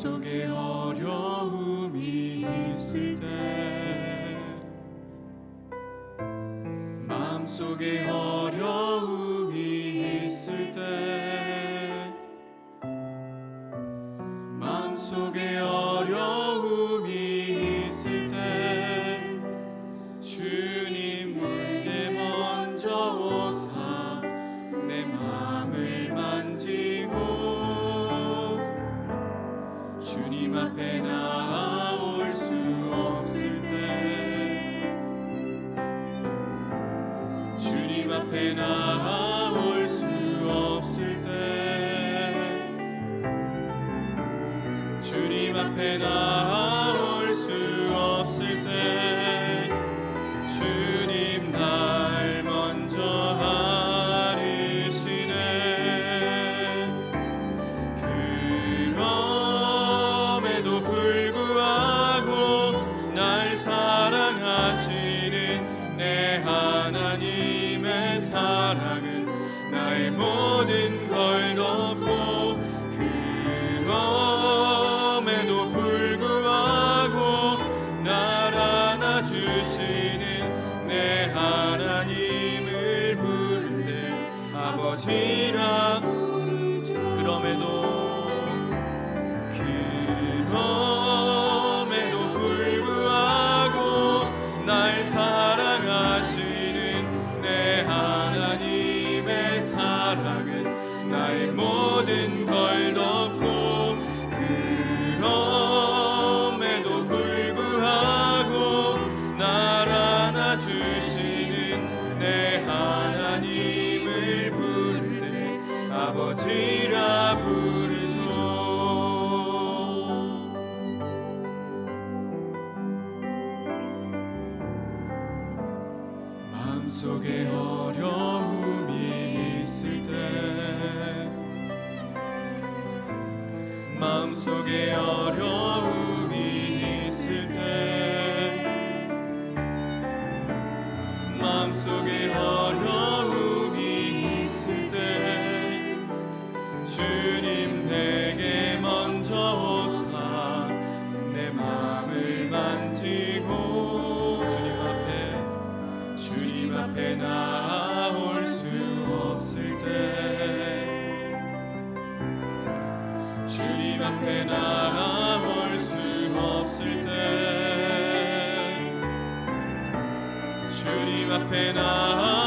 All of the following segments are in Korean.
속에 어려움이 있을 때 마음속에 어려움이 있을 때 in our 지라 부르죠 마음속에 어려움이 있을 때 마음속에 어려움 지고 주님 앞에 주님 앞에 나올 수 없을 때 주님 앞에 나올 수 없을 때 주님 앞에 나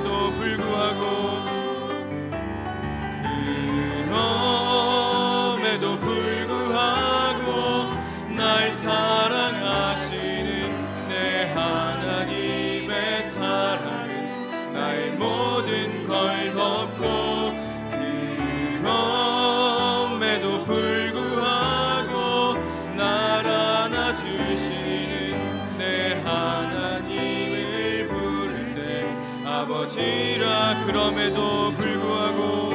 的不。 지라 그럼에도 불구하고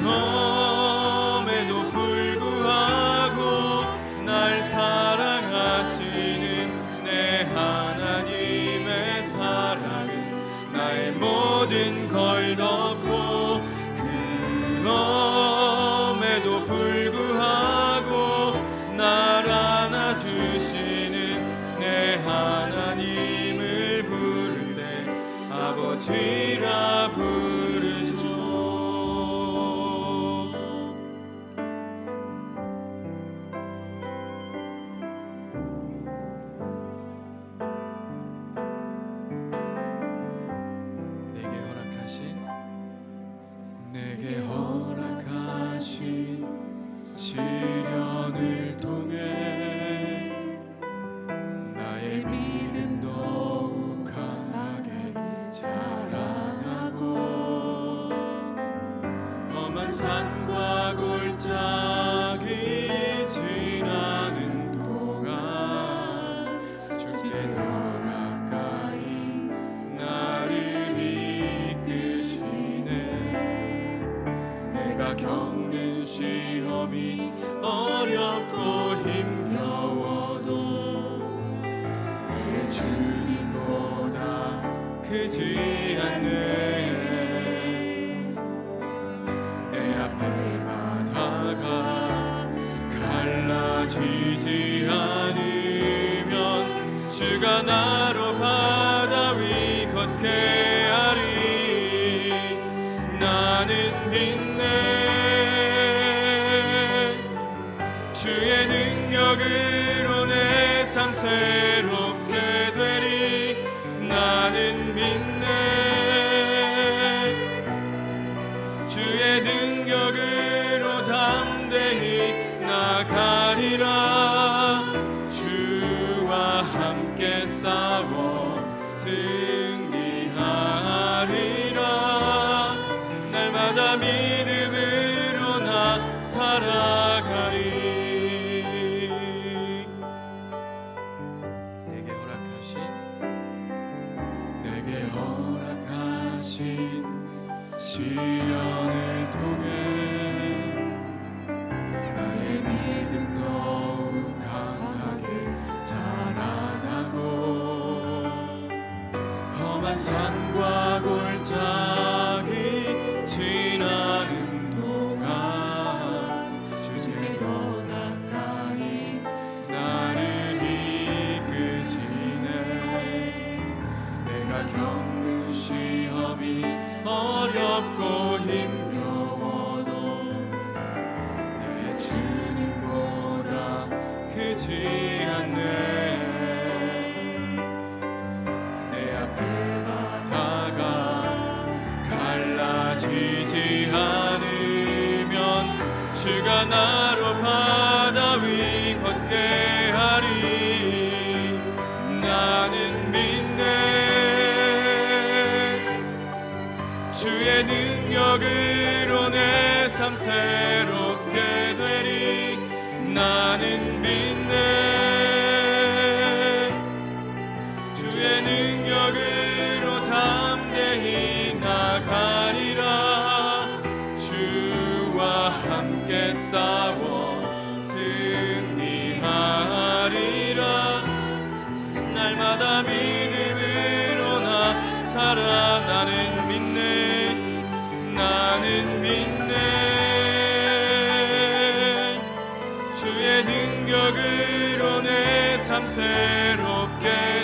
그럼에도 불구하고 날 사랑하시는 내 하나님의 사랑은 나의 모든 걸더 크지 않네 내 앞에 바다가 갈라지지 않으면 주가 나로 바다 위 걷게 하리. 나는 믿네 주의 능력으로 내 삶 새롭게 되리. 나는 주의 능력으로 담대히 나가리라. 주와 함께 싸워 승리하리라. 날마다 믿음으로 나 살아가리. 내게 허락하신 시련을 통해 나의 믿음 더욱 강하게 자라나고 험한 산과 골짜 능력으로 내 삶 새롭게 되리. 나는 믿네 주의 능력으로 담대히 나가리라. 주와 함께 싸워 승리하리라. 날마다 믿음으로 나 살아 나는 믿네 나는 믿네. 주의 능력으로 내 삶 새롭게